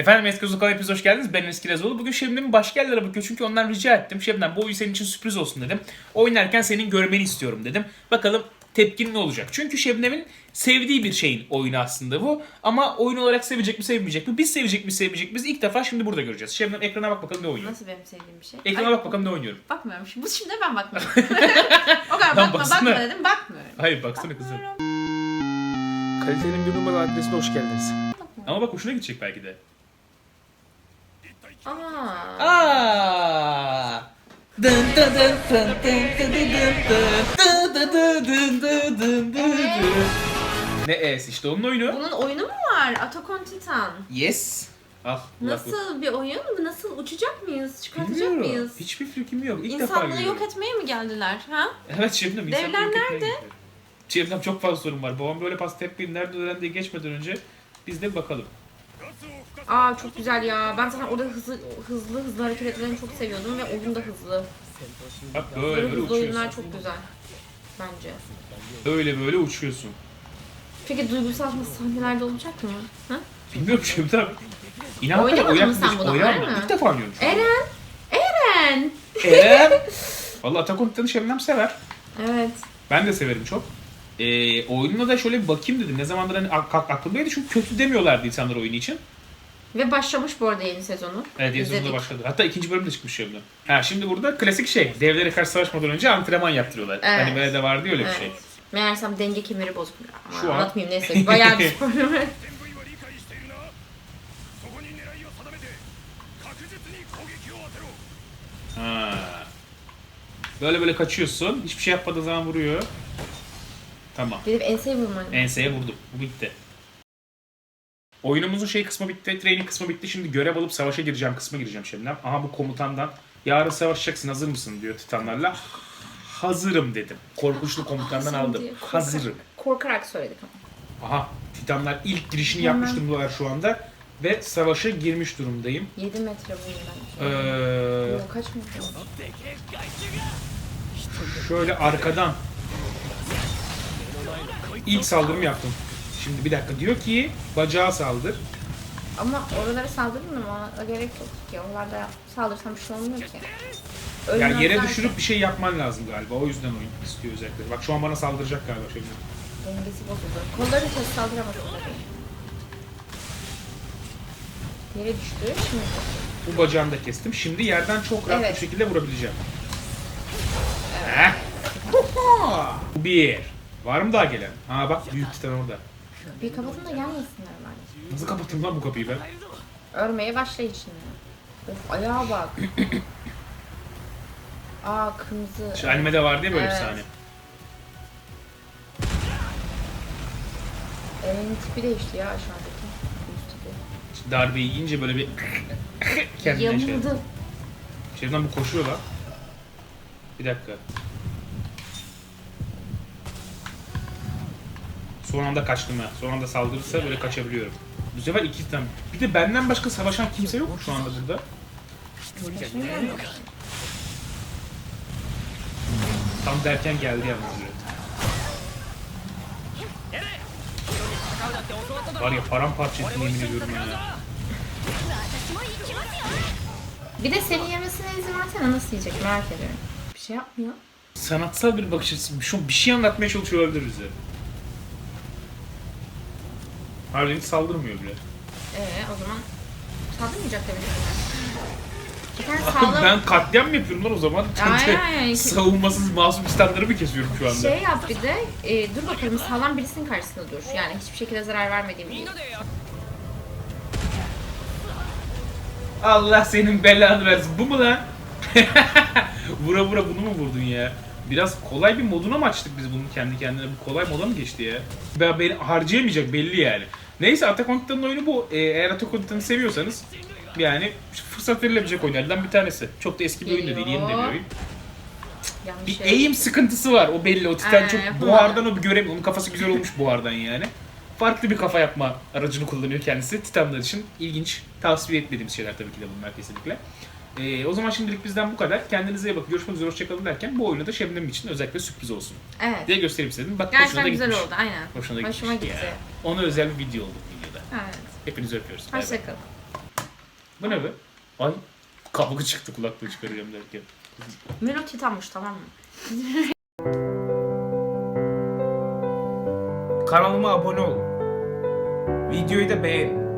Efendim Eski Uzun Kanal hepiniz hoş geldiniz. Ben Eski Rezoğlu. Bugün Şebnem'in başka yerlere bakıyor çünkü ondan rica ettim. Şebnem bu oyun senin için sürpriz olsun dedim. Oynarken senin görmeni istiyorum dedim. Bakalım tepkin ne olacak? Çünkü Şebnem'in sevdiği bir şeyin oyunu aslında bu. Ama oyun olarak sevecek mi sevmeyecek mi? Biz sevecek mi sevmeyecek miyiz? İlk defa şimdi burada göreceğiz. Şebnem ekrana bak bakalım ne oynuyor. Nasıl benim sevdiğim bir şey? Ekrana Ay, bak bakalım ne oynuyorum. Bakmıyorum şimdi. Bu şimdi ben bakmıyorum. o kadar Lan bakma baksana. bakma dedim bakmıyorum. Hayır baksana kızım. Kalitenin bir numaralı adresine hoş geldiniz. Ama bak hoşuna gidecek belki de. Aa. Aa. Dın dın dın dın dın dın dın dın dın dın dın dın dın dın. Ne es işte onun oyunu. Bunun oyunu mu var? Attack on Titan. Yes. Al. Nasıl bir oyun? Bu Nasıl uçacak mıyız? Çıkartacak Bilmiyorum. mıyız? Hiçbir fikrim yok. İlk defa İnsanlığı görüyorum. yok etmeye mi geldiler? Ha? Evet Şebnem. insanlığı Devler yok etmeye nerede? gidiyor. Şebnem çok fazla sorun var. Babam böyle pas tepkiyi nerede öğren diye geçmeden önce biz de bir bakalım. Aa çok güzel ya. Ben zaten orada hızlı hızlı hızlı hareket etmelerini çok seviyordum ve oyun da hızlı. Bak Böyle, böyle böyle hızlı uçuyorsun. oyunlar çok güzel. Bence. Böyle böyle uçuyorsun. Peki duygusal sahnelerde olacak mı? Ha? Bilmiyorum Şebnem. İnan Oynamadın kadar mı sen bunu, öyle mi? İlk defa oynuyorum şu an. Eren! Eren! Eren. Valla Attack on Titan'ı Şebnem sever. Evet. Ben de severim çok. E, oyununa da şöyle bir bakayım dedim. Ne zamandır hani ak- aklımdaydı çünkü kötü demiyorlardı insanlar oyunu için. Ve başlamış bu arada yeni sezonu. Evet yeni sezonu başladı. Hatta ikinci bölüm de çıkmış şimdi. Ha şimdi burada klasik şey. Devlere karşı savaşmadan önce antrenman yaptırıyorlar. Evet. Hani böyle de vardı öyle evet. bir şey. Meğersem denge kemeri bozuk. Ama Şu an... Anlatmayayım neyse. Bayağı bir spor. ha. Böyle böyle kaçıyorsun. Hiçbir şey yapmadığı zaman vuruyor. Tamam. Gidip enseye vurman. Enseye vurdum. Bu bitti. Oyunumuzun şey kısmı bitti, training kısmı bitti. Şimdi görev alıp savaşa gireceğim kısma gireceğim şimdiden. Aha bu komutandan yarın savaşacaksın hazır mısın diyor Titanlarla. Hazırım dedim. Korkunçlu komutandan Hazırım aldım. korkarak- Hazırım. Korkarak söyledik ama. Aha Titanlar ilk girişini Hemen. yapmış durumdalar şu anda. Ve savaşa girmiş durumdayım. 7 metre boyun Ee, bence. Yok, kaç metre? şöyle arkadan ilk saldırımı yaptım. Şimdi bir dakika diyor ki bacağa saldır. Ama oralara saldırın ama ona gerek yok ki. Oralarda saldırsam bir şey olmuyor ki. Yani Ölmezler yere düşürüp bir şey yapman lazım galiba. O yüzden oyun istiyor özellikle. Bak şu an bana saldıracak galiba şimdi. Dengesi bozuldu. Kolları kes saldıramaz onları. Yere düştü. Şimdi Bu bacağını da kestim. Şimdi yerden çok rahat Evet. bir şekilde vurabileceğim. Heh. Bu bir. Var mı daha gelen? Ha bak büyük titan orada. bir kapatın da gelmesinler bence. Nasıl kapatayım lan bu kapıyı ben? Örmeye başlayın şimdi. Of ayağa bak. Aa kırmızı. Şu animede vardı ya böyle bir Evet. sahne. Eren'in tipi değişti ya aşağıdaki. Tipi. İşte darbeyi yiyince böyle bir kendine şey. Yamuldu. Şeyden bu koşuyor lan. Bir dakika. Son anda kaçtım ha. Son anda saldırırsa böyle kaçabiliyorum. Bu sefer iki tane. Bir de benden başka savaşan kimse yok şu anda burada. Tam derken geldi yalnız böyle. Var ya paramparça ettim yemin ediyorum ya. Bir de senin yemesine izin versene nasıl yiyecek merak ediyorum. Bir şey yapmıyor. Sanatsal bir bakış açısı. Şu bir şey anlatmaya çalışıyor olabilir bize. Hiç saldırmıyor bile. Ee o zaman saldırmayacak tabii. Sağlam ben katliam mı yapıyorum lan o zaman? Aynen, aynen. Savunmasız masum mı kesiyorum şu anda? şey yap bir de e, dur bakalım sağlam birisinin karşısında dur. Yani hiçbir şekilde zarar vermediğim bir. Allah senin belanı versin. Bu mu lan? vura vura bunu mu vurdun ya? Biraz kolay bir moduna mı açtık biz bunu kendi kendine? Bu kolay moda mı geçti ya? Ben beni harcayamayacak belli yani. Neyse Attack on Titan'ın oyunu bu. Ee, eğer Attack on Titan'ı seviyorsanız yani fırsat verilebilecek oyunlardan bir tanesi. Çok da eski bir oyun da değil, yeni de bir oyun. Yanlış Bir şey. eğim sıkıntısı var. O belli. O Titan Ee, çok buhardan o göremiyor. Onun kafası güzel olmuş buhardan yani. Farklı bir kafa yapma aracını kullanıyor kendisi. Titanlar için ilginç. Tavsiye etmediğimiz şeyler tabii ki de bunlar kesinlikle. Ee, o zaman şimdilik bizden bu kadar. Kendinize iyi bakın. Görüşmek üzere. Hoşçakalın derken bu oyunu da Şebnem için özellikle sürpriz olsun Evet. diye göstereyim istedim. Bak hoşuna da Gerçekten güzel gitmiş. oldu aynen. Hoşuna da Hoşuma gitmiş gitti. ya. Ona özel bir video oldu bu videoda. Evet. Hepinizi öpüyoruz. Bay bay. Hoşçakalın. Bu ne be? Ay kavga çıktı kulaklığı çıkaracağım derken. Melo Titan'mış tamam mı? Kanalıma abone olun. Videoyu da beğenin.